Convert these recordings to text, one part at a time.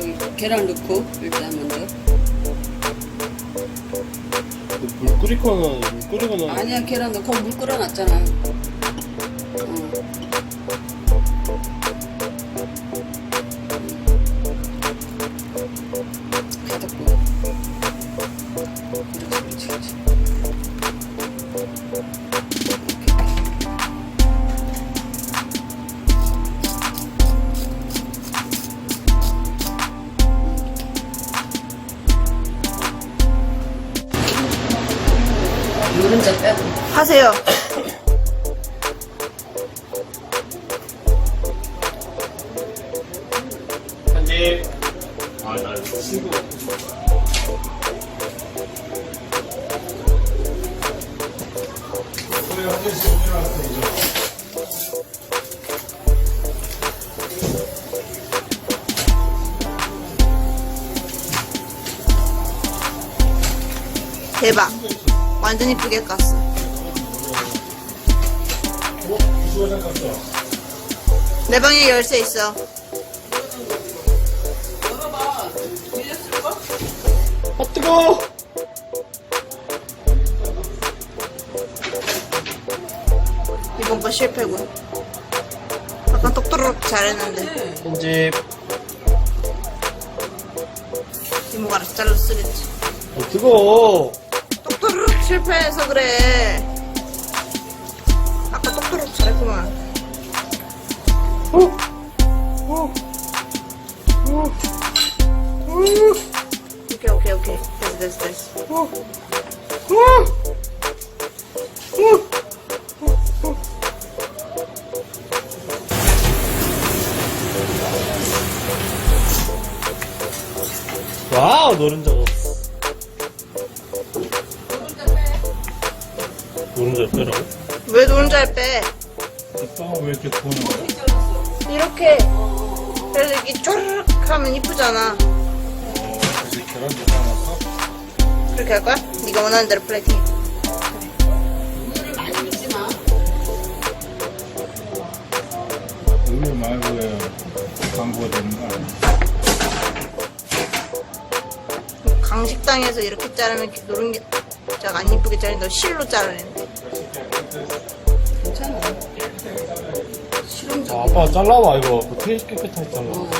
저기 계란 넣고 일단 먼저. 물 끓이거나 물 끓이거나 아니야 계란 넣고 물 끓여놨잖아. 어. 가득 부어. 그렇지, 그렇지, 그렇지. 노른자 빼고. 하세요. 한입 아 나 친구 대박. 완전 이쁘게 깠어. 내 방에 열쇠 있어. 아 뜨거워 이번 거 실패군. 아까 똑똑똑 잘했는데 편집 이모가 알아서 잘라 쓰겠지. 아 뜨거워 실패해서 그래. 아까 똑똑똑 잘했구만. 어? 어? 어? 어? 오케이 오케이 오케이. 됐어 됐어. 어? 어? 어? 와우 노른자가 노른자 빼라고? 왜 노른자를 빼? 이빠가 왜 이렇게 구우는 거야? 이렇게. 그래서 이렇게 쪼르륵 하면 이쁘잖아. 이제 계란도 삶았어? 그렇게 할 거야? 네가 원하는 대로 플레이팅. 물을 많이 넣지 마. 물을 말고 왜 광고가 되는 거 아니야? 강식당에서 이렇게 자르면 이렇게 노른 자가 안 이쁘게 자른다 실로 자르는데 괜찮아. 아, 실용적. 아빠 잘라봐 이거 어떻게 깨끗하게 잘라 어.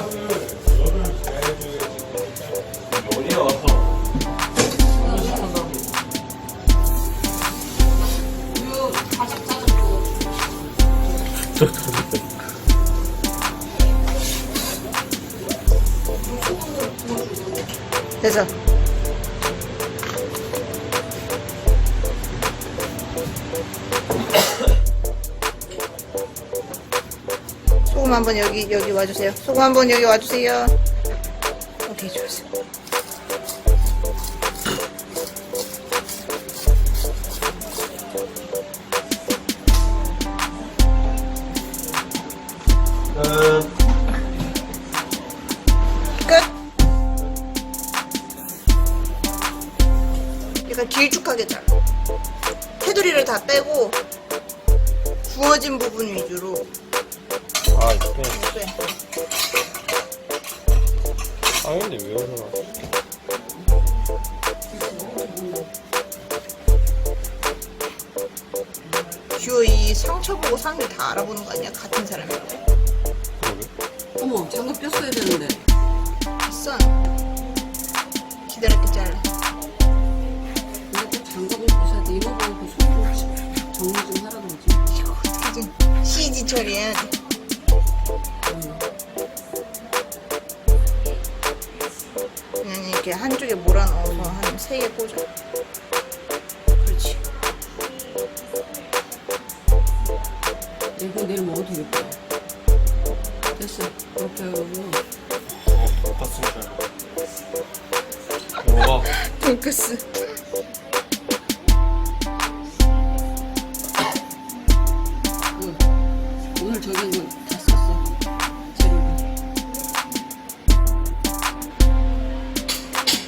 어 소금 한번 여기 여기 와주세요. 소금 한번 여기 와주세요. 오케이 좋았어 끝 약간 길쭉하게 잘라 테두리를 다 빼고 구워진 부분 위주로. 아 이렇게? 빼. 아 근데 왜 오나 듀오 이 상처 보고 사람들이 다 알아보는 거 아니야? 같은 사람인데 어머, 장갑 꼈어야 되는데. 있어 처리해야 돼 그냥 이렇게 한쪽에 몰아넣어서 한 세 개 꽂아 그렇지 이거 내일 먹어도 되겠다. 됐어. 그렇게 하고. 어, 돈까스니까 먹어봐 돈까스